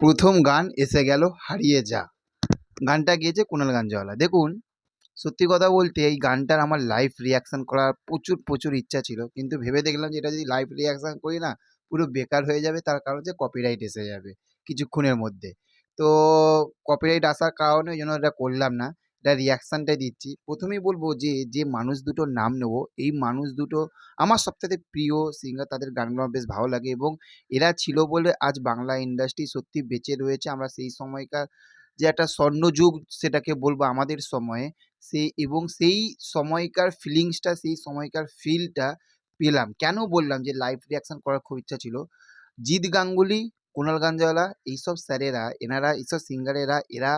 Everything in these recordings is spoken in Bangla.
প্রথম গান এসে গেল হারিয়ে যা। গানটা গিয়েছে কুণাল গাঞ্জওয়ালা। দেখুন, সত্যি কথা বলতে এই গানটার আমার লাইভ রিয়াকশান করার প্রচুর প্রচুর ইচ্ছা ছিল। কিন্তু ভেবে দেখলাম যে এটা যদি লাইভ রিয়াকশান করি না, পুরো বেকার হয়ে যাবে, তার কারণ হচ্ছে কপিরাইট এসে যাবে কিছুক্ষণের মধ্যে। তো কপিরাইট আসার কারণে ওই জন্য এটা করলাম না। এটা রিয়াকশানটাই দিচ্ছি। প্রথমেই বলব যে যে মানুষ দুটোর নাম নেব, এই মানুষ দুটো আমার সবথেকে প্রিয় সিঙ্গার তাদের গানগুলো আমার বেশ ভালো লাগে এবং এরা ছিল বলে আজ বাংলা ইন্ডাস্ট্রি সত্যি বেঁচে রয়েছে। আমরা সেই সময়কার যে একটা স্বর্ণযুগ সেটাকে বলব আমাদের সময়ে। সেই এবং সেই সময়কার ফিলিংসটা সেই সময়কার ফিলটা পেলাম। কেন বললাম যে লাইভ রিয়াকশান করার খুব ইচ্ছা ছিল? জিৎ গাঙ্গুলি কুণাল গাঞ্জওয়ালা এইসব স্যারেরা, এনারা, এইসব সিঙ্গারেরা এরা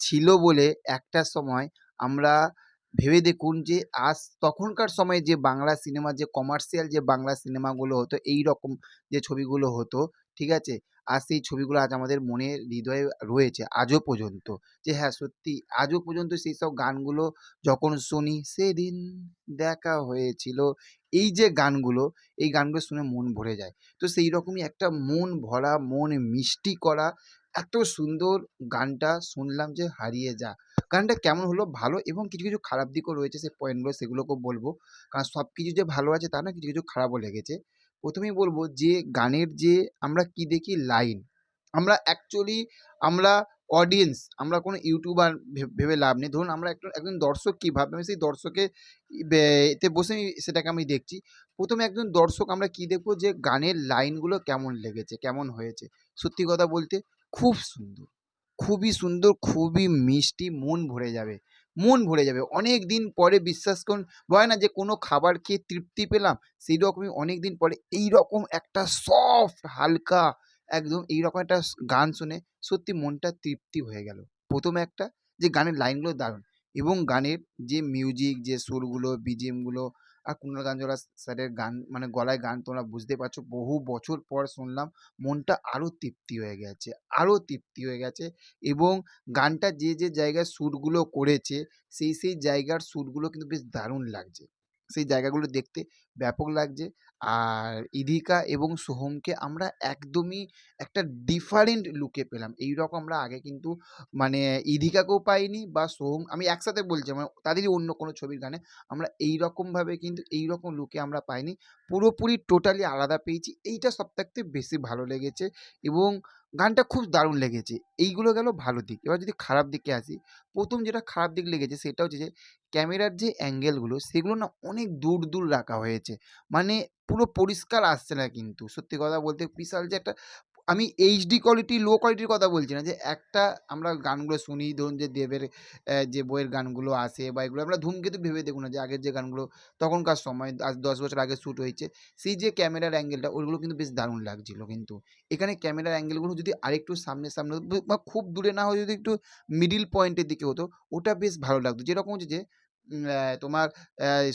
ছিল বলে একটা সময় আমরা ভেবে দেখুন যে, আজ তখনকার সময়ে যে বাংলা সিনেমা, যে কমার্শিয়াল যে বাংলা সিনেমাগুলো হতো এই রকম যে ছবিগুলো হতো, ঠিক আছে? আর সেই ছবিগুলো আজ আমাদের মনে হৃদয়ে রয়েছে, আজও পর্যন্ত। যে হ্যাঁ সত্যি, আজও পর্যন্ত সেই সব গানগুলো যখন শুনি, সেদিন দেখা হয়েছিল। এই যে গানগুলো, এই গানগুলো শুনে মন ভরে যায়। তো সেই রকমই একটা মন ভরা, মন মিষ্টি করা এত সুন্দর গানটা শুনলাম যে হারিয়ে যা। গানটা কেমন হলো? ভালো এবং কিছু কিছু খারাপ দিকও রয়েছে সেই পয়েন্টগুলো সেগুলোকেও বলব। কারণ সব কিছু যে ভালো আছে তা না, কিছু কিছু খারাপও লেগেছে। প্রথমেই বলব যে গানের যে আমরা কি দেখি? লাইন আমরা অ্যাকচুয়ালি আমরা অডিয়েন্স আমরা কোনো ইউটিউবার ভেবে লাভ নেই। ধরুন আমরা একজন একজন দর্শক কী ভাববে? আমি সেই দর্শকে এতে বসে সেটাকে আমি দেখছি। প্রথমে একজন দর্শক আমরা কি দেখব? যে গানের লাইনগুলো কেমন লেগেছে, কেমন হয়েছে? সত্যি কথা বলতে খুব সুন্দর। খুবই সুন্দর, খুবই মিষ্টি, মন ভরে যাবে। মন ভরে যাবে। অনেক দিন পরে বিশ্বাস করুন হয় না যে কোনো খাবার খেয়ে তৃপ্তি পেলাম সেই রকমই অনেক দিন পরে এই রকম একটা সফট হালকা, একদম এই রকম একটা গান শুনে সত্যি মনটা তৃপ্তি হয়ে গেল। প্রথমে একটা, যে গানের লাইনগুলো দারুণ। এবং গানের যে মিউজিক যে সুরগুলো বিজিএমগুলো আর কুণাল গাঞ্জোলা স্যারের গান মানে গলায় গান তোমরা বুঝতে পারছ, বহু বছর পর শুনলাম, মনটা আরও তৃপ্তি হয়ে গেছে আরও তৃপ্তি হয়ে গেছে এবং গানটা যে যে জায়গায় শ্যুটগুলো করেছে, সেই সেই জায়গার শ্যুটগুলো কিন্তু বেশ দারুণ লাগছে। সেই জায়গাগুলো দেখতে ব্যাপক লাগছে। আর ইধিকা এবং সোহমকে আমরা একদমই একটা ডিফারেন্ট লুকে পেলাম। এই রকম আমরা আগে কিন্তু মানে ইধিকাকেও পাইনি বা সোহম, আমি একসাথে বলছি মানে তাদেরই অন্য কোনো ছবির গানে আমরা এই রকমভাবে কিন্তু এই রকম লুকে আমরা পাইনি। পুরোপুরি টোটালি আলাদা পেয়েছি। এইটা সবথেকে বেশি ভালো লেগেছে এবং গানটা খুব দারুণ লেগেছে। এইগুলো গেল ভালো দিক। এবার যদি খারাপ দিকে আসি, প্রথম যেটা খারাপ দিক লেগেছে সেটা হচ্ছে যে ক্যামেরার যে অ্যাঙ্গেলগুলো সেগুলো না অনেক দূর দূর রাখা হয়েছে। মানে পুরো পরিষ্কার আসছে না কিন্তু। সত্যি কথা বলতে বিশাল যে একটা, আমি এইচডি কোয়ালিটি লো কোয়ালিটির কথা বলছি না যে একটা আমরা গানগুলো শুনি, ধরুন যে দেবের যে বইয়ের গানগুলো আসে বা এগুলো আমরা ধূমকেতু ভেবে দেখুন না যে আগের যে গানগুলো তখনকার সময়, আজ দশ বছর আগে শ্যুট হয়েছে, সেই যে ক্যামেরার অ্যাঙ্গেলটা ওইগুলো কিন্তু বেশ দারুণ লাগছিল কিন্তু। এখানে ক্যামেরার অ্যাঙ্গেলগুলো যদি আরেকটু সামনে সামনে বা খুব দূরে না হয়ে যদি একটু মিডিল পয়েন্টের দিকে হতো, ওটা বেশ ভালো লাগতো। যেরকম হচ্ছে যে তোমার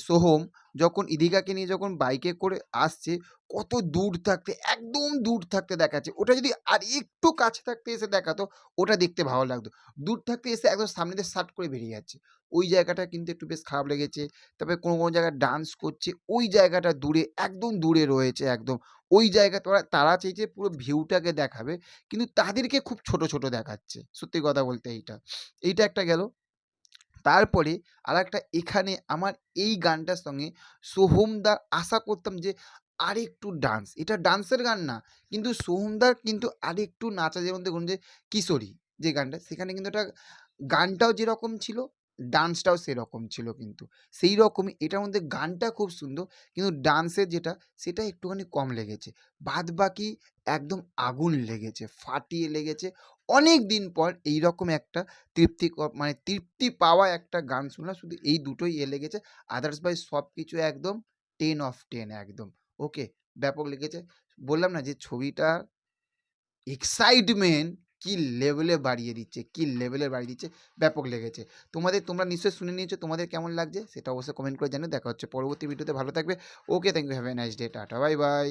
সোহম যখন ইদিকাকে নিয়ে যখন বাইকে করে আসছে, কত দূর থাকতে, একদম দূর থাকতে দেখাচ্ছে। ওটা যদি আর একটু কাছে থাকতে এসে দেখাতো, ওটা দেখতে ভালো লাগতো। দূর থাকতে এসে একদম সামনে দিয়ে শার্ট করে বেরিয়ে যাচ্ছে। ওই জায়গাটা কিন্তু একটু বেশ খারাপ লেগেছে। তারপরে কোনো কোনো জায়গায় ডান্স করছে, ওই জায়গাটা দূরে, একদম দূরে রয়েছে একদম। ওই জায়গা তোরা, তারা চেয়েছে পুরো ভিউটাকে দেখাবে, কিন্তু তাদেরকে খুব ছোট ছোট দেখাচ্ছে। সত্যি কথা বলতে এইটা। এইটা একটা গেল। তারপরে আর একটা এখানে আমার এই গানটার সঙ্গে সোহমদার আশা করতাম যে আরেকটু ডান্স এটা ডান্সের গান না, কিন্তু সোহমদার কিন্তু আরেকটু নাচা যেমন দেখুন যে কিশোরী যে গানটা, সেখানে কিন্তু একটা গানটাও যেরকম ছিল ডান্সটাও সেরকম ছিল কিন্তু। সেই রকমই এটার মধ্যে গানটা খুব সুন্দর কিন্তু ডান্সের যেটা, সেটা একটুখানি কম লেগেছে। বাদ বাকি একদম আগুন লেগেছে, ফাটিয়ে লেগেছে। অনেক দিন পর এই রকম একটা তৃপ্তি মানে তৃপ্তি পাওয়া একটা গান শুনলাম, শুধু এই দুটোই এ লেগেছে। আদার্স বাই সব কিছু একদম টেন অফ টেন একদম ওকে ব্যাপক লেগেছে। বললাম না যে ছবিটা এক্সাইটমেন্ট কি লেভেলে বাড়িয়ে দিচ্ছে, কি লেভেলে বাড়িয়ে দিচ্ছে, ব্যাপক লেগেছে। তোমাদের তোমরা নিশ্চয়ই শুনে নিয়েছো, তোমাদের কেমন লাগছে? সেটা অবশ্যই কমেন্ট করে জানিয়ে দেখা হচ্ছে পরবর্তী ভিডিওতে ভালো থাকবে। Okay thank you have a nice day tata bye bye